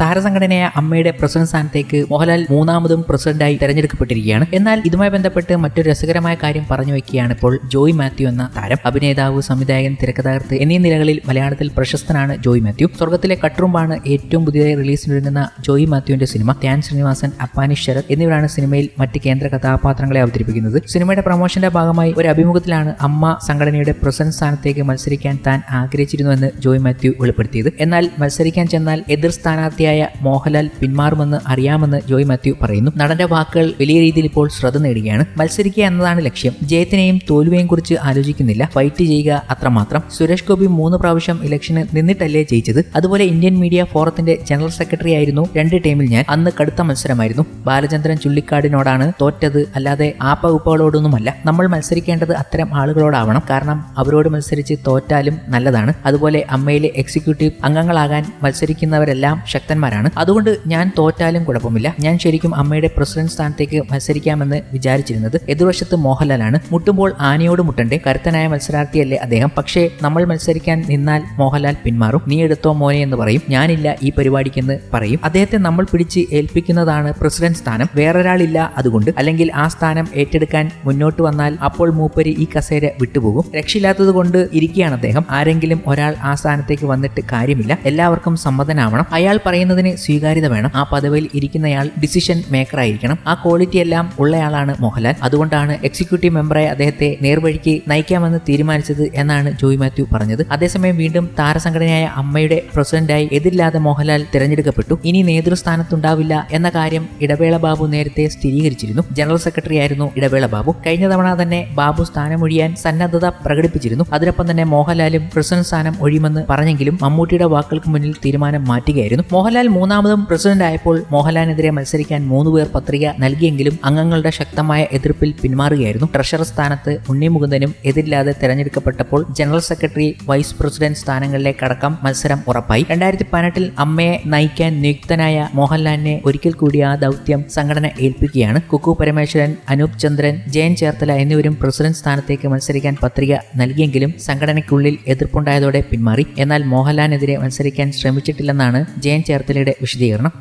താരസംഘടനയായ അമ്മയുടെ പ്രസിഡന്റ് സ്ഥാനത്തേക്ക് മോഹൻലാൽ മൂന്നാമതും പ്രസിഡന്റായി തെരഞ്ഞെടുക്കപ്പെട്ടിരിക്കുകയാണ്. എന്നാൽ ഇതുമായി ബന്ധപ്പെട്ട് മറ്റൊരു രസകരമായ കാര്യം പറഞ്ഞു വയ്ക്കുകയാണ് ഇപ്പോൾ ജോയ് മാത്യു എന്ന താരം. അഭിനേതാവ് സംവിധായകൻ തിരക്കഥാകൃത്ത് എന്നീ നിലകളിൽ മലയാളത്തിൽ പ്രശസ്തനാണ് ജോയ് മാത്യു. സ്വർഗത്തിലെ കട്ടുറുമ്പാണ് ഏറ്റവും പുതിയതായി റിലീസിനൊരുങ്ങുന്ന ജോയ് മാത്യുവിന്റെ സിനിമ ധ്യാൻ ശ്രീനിവാസൻ അപ്പാനി ശരത് എന്നിവരാണ് സിനിമയിൽ മറ്റ് കേന്ദ്ര കഥാപാത്രങ്ങളെ അവതരിപ്പിക്കുന്നത്. സിനിമയുടെ പ്രൊമോഷന്റെ ഭാഗമായി ഒരു അഭിമുഖത്തിലാണ് അമ്മ സംഘടനയുടെ പ്രസിഡന്റ് സ്ഥാനത്തേക്ക് മത്സരിക്കാൻ താൻ ആഗ്രഹിച്ചിരുന്നുവെന്ന് ജോയ് മാത്യു വെളിപ്പെടുത്തിയത്. എന്നാൽ മത്സരിക്കാൻ ചെന്നാൽ എതിർ സ്ഥാനാർത്ഥിയായ മോഹൻലാൽ പിന്മാറുമെന്ന് അറിയാമെന്ന് ജോയ് മാത്യു പറയുന്നു. നടന്റെ വാക്കുകൾ വലിയ രീതിയിൽ ഇപ്പോൾ ശ്രദ്ധ നേടുകയാണ്. മത്സരിക്കുക എന്നതാണ് ലക്ഷ്യം. ജയത്തിനെയും തോൽവിയെയും കുറിച്ച് ആലോചിക്കുന്നില്ല. ഫൈറ്റ് ചെയ്യുക അത്രമാത്രം. സുരേഷ് ഗോപി മൂന്ന് പ്രാവശ്യം ഇലക്ഷന് നിന്നിട്ടല്ലേ ജയിച്ചത്? അതുപോലെ ഇന്ത്യൻ മീഡിയ ഫോറത്തിന്റെ ജനറൽ സെക്രട്ടറി ആയിരുന്നു രണ്ട് ടീമിൽ ഞാൻ. അന്ന് കടുത്ത മത്സരമായിരുന്നു. ബാലചന്ദ്രൻ ചുള്ളിക്കാടിനോടാണ് തോറ്റത്. അല്ലാതെ ആപ്പ ഉപ്പകളോടൊന്നുമല്ല നമ്മൾ മത്സരിക്കേണ്ടത് അത്തരം ആളുകളോടാവണം. കാരണം അവരോട് മത്സരിച്ച് തോറ്റാലും നല്ലതാണ്. അതുപോലെ അമ്മയിലെ എക്സിക്യൂട്ടീവ് അംഗങ്ങളാകാൻ മത്സരിക്കുന്നവരെല്ലാം ശക്തന്മാരാണ് അതുകൊണ്ട് ഞാൻ തോറ്റാലും കുഴപ്പമില്ല. ഞാൻ ശരിക്കും അമ്മയുടെ പ്രസിഡന്റ് സ്ഥാനത്തേക്ക് മത്സരിക്കാമെന്ന് വിചാരിച്ചിരുന്നത് എതിർവശത്ത് മോഹൻലാലാണ്. മുട്ടുമ്പോൾ ആനയോട് മുട്ടണ്ടേ. കരുത്തനായ മത്സരാർത്ഥിയല്ലേ അദ്ദേഹം. പക്ഷേ നമ്മൾ മത്സരിക്കാൻ നിന്നാൽ മോഹൻലാൽ പിന്മാറും. നീ എടുത്തോ മോനെ എന്ന് പറയും. ഞാനില്ല ഈ പരിപാടിക്കെന്ന് പറയും. അദ്ദേഹത്തെ നമ്മൾ പിടിച്ച് ഏൽപ്പിക്കുന്നതാണ് പ്രസിഡന്റ് സ്ഥാനം. വേറൊരാളില്ല അതുകൊണ്ട്. അല്ലെങ്കിൽ ആ സ്ഥാനം ഏറ്റെടുക്കാൻ മുന്നോട്ട് വന്നാൽ അപ്പോൾ മൂപ്പരി ഈ കസേര വിട്ടുപോകും. രക്ഷയില്ലാത്തത് കൊണ്ട് ഇരിക്കുകയാണ് അദ്ദേഹം. ആരെങ്കിലും ഒരാൾ ആ സ്ഥാനത്തേക്ക് വന്നിട്ട് കാര്യമില്ല. എല്ലാവർക്കും സമ്മതനാവണം. അയാൾ പറയുന്നതിന് സ്വീകാര്യത വേണം. ആ പദവിയിൽ ഇരിക്കുന്നയാൾ ഡിസിഷൻ മേക്കർ ആയിരിക്കണം. ആ ക്വാളിറ്റി എല്ലാം ഉള്ളയാളാണ് മോഹൻലാൽ. അതുകൊണ്ടാണ് എക്സിക്യൂട്ടീവ് മെമ്പറായി അദ്ദേഹത്തെ നേർവഴിക്ക് നയിക്കാമെന്ന് തീരുമാനിച്ചത് എന്നാണ് ജോയ് മാത്യു പറഞ്ഞത്. അതേസമയം വീണ്ടും താരസംഘടനയായ അമ്മയുടെ പ്രസിഡന്റായി എതിരില്ലാതെ മോഹൻലാൽ തിരഞ്ഞെടുക്കപ്പെട്ടു. ഇനി നേതൃസ്ഥാനത്തുണ്ടാവില്ല എന്ന കാര്യം ഇടവേള ബാബു നേരത്തെ സ്ഥിരീകരിച്ചിരുന്നു. ജനറൽ സെക്രട്ടറി ആയിരുന്നു ഇടവേള ബാബു. കഴിഞ്ഞ തവണ തന്നെ ബാബു സ്ഥാനമൊഴിയാൻ സന്നദ്ധത പ്രകടിപ്പിച്ചിരുന്നു. അതിനൊപ്പം തന്നെ മോഹൻലാലും പ്രസിഡന്റ് സ്ഥാനം ഒഴിയുമെന്ന് പറഞ്ഞെങ്കിലും മമ്മൂട്ടിയുടെ വാക്കുകൾക്ക് മുന്നിൽ തീരുമാനം മാറ്റുകയായിരുന്നു. മോഹൻലാൽ മൂന്നാമതും പ്രസിഡന്റ് ആയപ്പോൾ മോഹൻലാലിനെതിരെ മത്സരിക്കാൻ മൂന്നുപേർ പത്രിക നൽകിയെങ്കിലും അംഗങ്ങളുടെ ശക്തമായ എതിർപ്പിൽ പിന്മാറുകയായിരുന്നു. ട്രഷറർ സ്ഥാനത്ത് ഉണ്ണി മുകുന്ദനും എതിരില്ലാതെ തെരഞ്ഞെടുക്കപ്പെട്ടപ്പോൾ ജനറൽ സെക്രട്ടറി വൈസ് പ്രസിഡന്റ് സ്ഥാനങ്ങളിലേക്കടക്കം മത്സരം ഉറപ്പായി. രണ്ടായിരത്തി പതിനെട്ടിൽ അമ്മയെ നയിക്കാൻ നിയുക്തനായ മോഹൻലാലിനെ ഒരിക്കൽ കൂടി ആ ദൗത്യം സംഘടന ഏൽപ്പിക്കുകയാണ്. കുക്കു പരമേശ്വരൻ അനൂപ് ചന്ദ്രൻ ജയൻ ചേർത്തല എന്നിവരും പ്രസിഡന്റ് സ്ഥാനത്തേക്ക് മത്സരിക്കാൻ പത്രിക നൽകിയെങ്കിലും സംഘടനയ്ക്കുള്ളിൽ എതിർപ്പുണ്ടായതോടെ പിന്മാറി. എന്നാൽ മോഹൻലാലിനെതിരെ മത്സരിക്കാൻ ശ്രമിച്ചിട്ടില്ലെന്നാണ് ജയൻ ചേർത്തലയുടെ വിശദീകരണം.